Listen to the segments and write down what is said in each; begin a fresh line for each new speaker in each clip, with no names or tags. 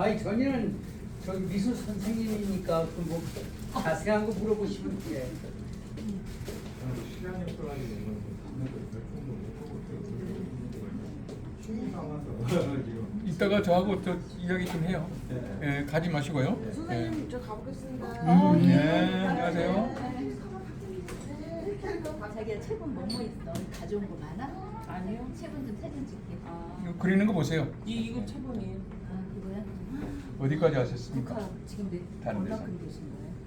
아니 전에는 저기 미술 선생님이니까 그뭐 자세한 거 물어보시면 돼.
시간이 없어가지고 충분 남아서 지금
이따가 저하고 저 이야기 좀 해요. 예, 가지 마시고요. 예.
선생님 저 가보겠습니다.
음, 네, 안녕하세요.
자기가 책은 뭐뭐 있어? 가져온 거 많아?
아니요.
책은 좀 사진 찍게. 아,
이거 그리는 거 보세요.
이 이거 최본이에요.
어디까지 하셨습니까?
지금 몇
다른 데서.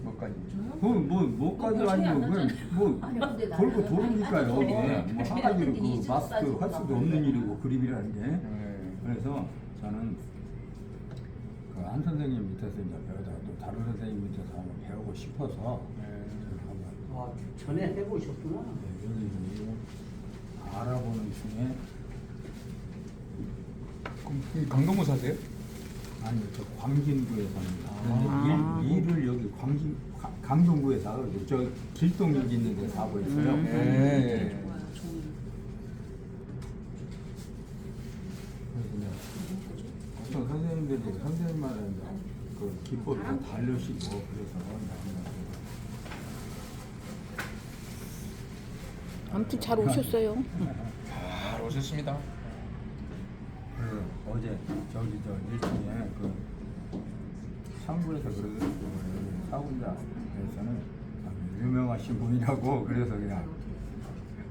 뭐까지?
뭐뭐 뭐까지 아니고 그냥 뭐
아니, 근데 나는
돌고 도르니까요.
아니,
뭐한 가지로 그 마스터 할 수도 없는 일이고 그림이라는 게.
예.
그래서 저는 그 한 선생님 밑에서 이제 배우다가 또 다른 선생님 밑에서 한번 배우고 싶어서
예.
한번
아 전에 해보셨구나.
네, 여기 알아보는 중에
그럼 이 강동구 사세요?
아니 저 광진구에 삽니다.
아.
일, 일을 여기 광진 가- 강동구에 살고 저 길동역 있는 데 사고 있어요.
음. 예.
그래서 이제 어떤 선생님들이 이제 그 기법이 다 다르시고 그래서
아무튼 잘 오셨어요.
잘 오셨습니다.
그 어제 저기 저 일중에 그 상부에서 그러더라고 여기 사군자에서는 유명하신 분이라고 그래서 그냥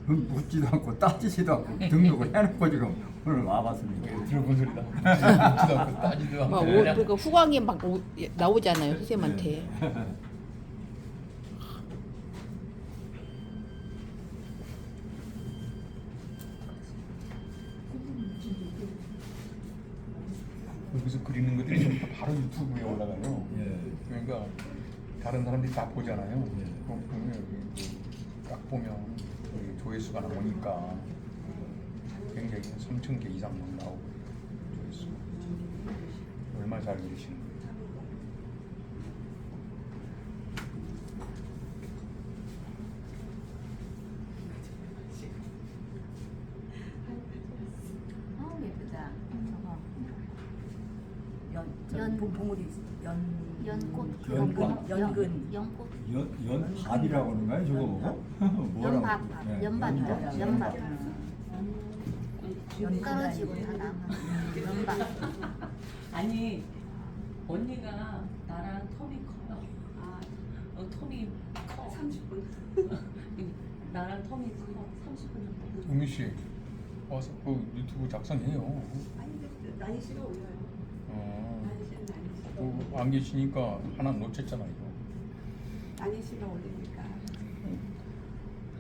묻지도 않고 따지지도 않고 등록을 해놓고 지금 오늘 와봤습니다.
들어본 소리다. 묻지도 않고 따지도
막
않고.
오, 그러니까 후광이 막 오, 나오잖아요 선생님한테.
여기서 그리는 것들이 좀 바로 유튜브에 올라가요.
예.
그러니까 다른 사람들이 다 보잖아요.
네.
그럼 보면 여기 그딱 보면 여기 조회수가 나오니까 굉장히 3천 개 이상 막 나오고 조회수. 얼마나 잘 그리시는 거예요.
아 예쁘다. 저거 연, 연 봉우리 연
연꽃
연꽃?
연근
연꽃
연 연밥이라고 하는가요? 저거 보고 뭐라고?
연밥
예,
연밥이죠 연밥
연
떨어지고 다 남은 연밥
아니 언니가 나랑 텀이 커요. 아, 어, 텀이 커. 30분. 나랑 텀이 커. 30분 정도.
영미 씨 와서 그 유튜브 작성해요.
아니 나이 씨가 올려요.
어. 또안 계시니까 하나 놓쳤잖아요.
나이 씨가 올리니까.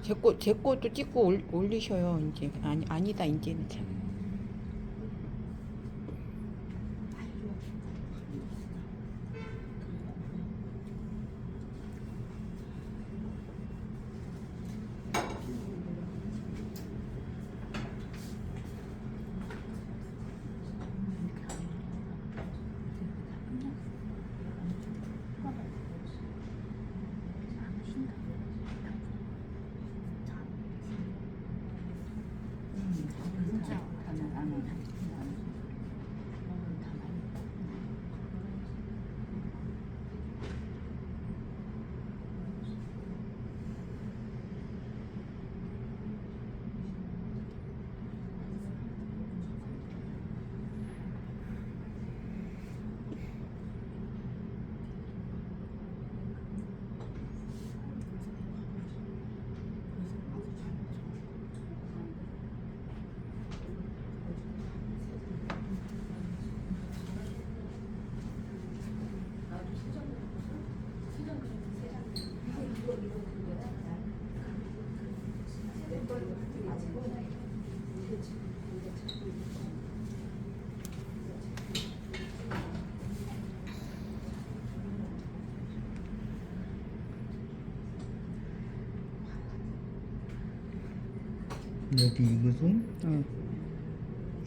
제 거 제 것도 찍고 올, 올리셔요 이제 아니 아니다 이제는 참.
여기 이것은
응.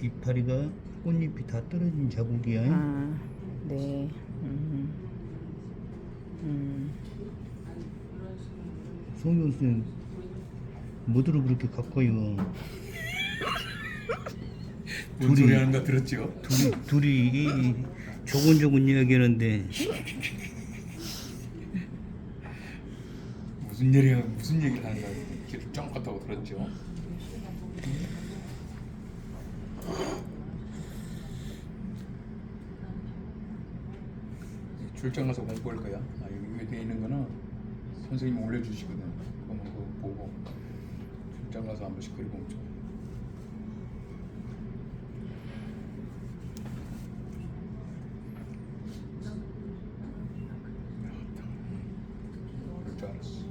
이파리가 꽃잎이 다 떨어진 자국이야.
아 네. 음. 음.
송영 씨, 뭐들어 그렇게 가까이요?
뭔
둘이-
소리 하는 거 들었죠?
둘이 둘이 이- 조곤조곤 이야기하는데
무슨 얘기야 무슨 얘기를 하는 거야? 짱 갔다고 들었죠. 출장 가서 공부할 거야. 아 여기 위에 돼 있는 거는 선생님이 올려주시거든. 그거만 그거 보고 출장 가서 한 번씩 그려보면 좋아. 그럴 줄 알았어.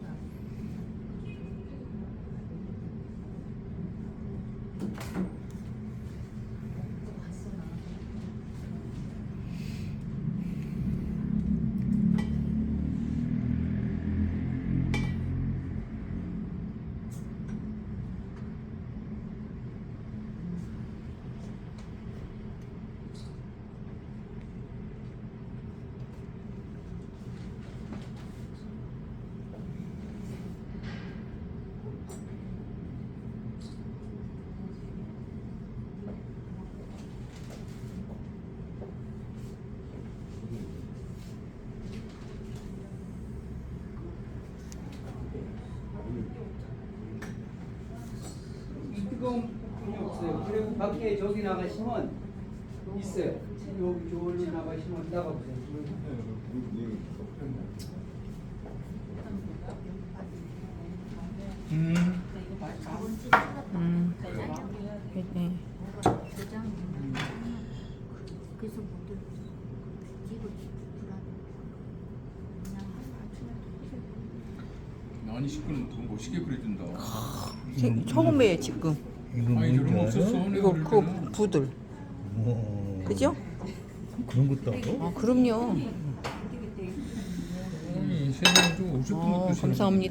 이 뜨거운 분이 없어요. 그리고 밖에 저기 나가시면 있어요. 여기 저기 나가시면 나가보세요.
음.
음. 네.
도장 그래서 모두 뒤로 불안 그냥 아침에
아니 시끄는 더 멋있게 그려준다.
생- 처음에 지금
이거
아니 저런 거
뭔지 알아?
없었어.
이거 그. 부들
우와.
그죠?
그런 것도 알아?
아 그럼요.
세상에 좀 어설픈
어,
것도
감사합니다.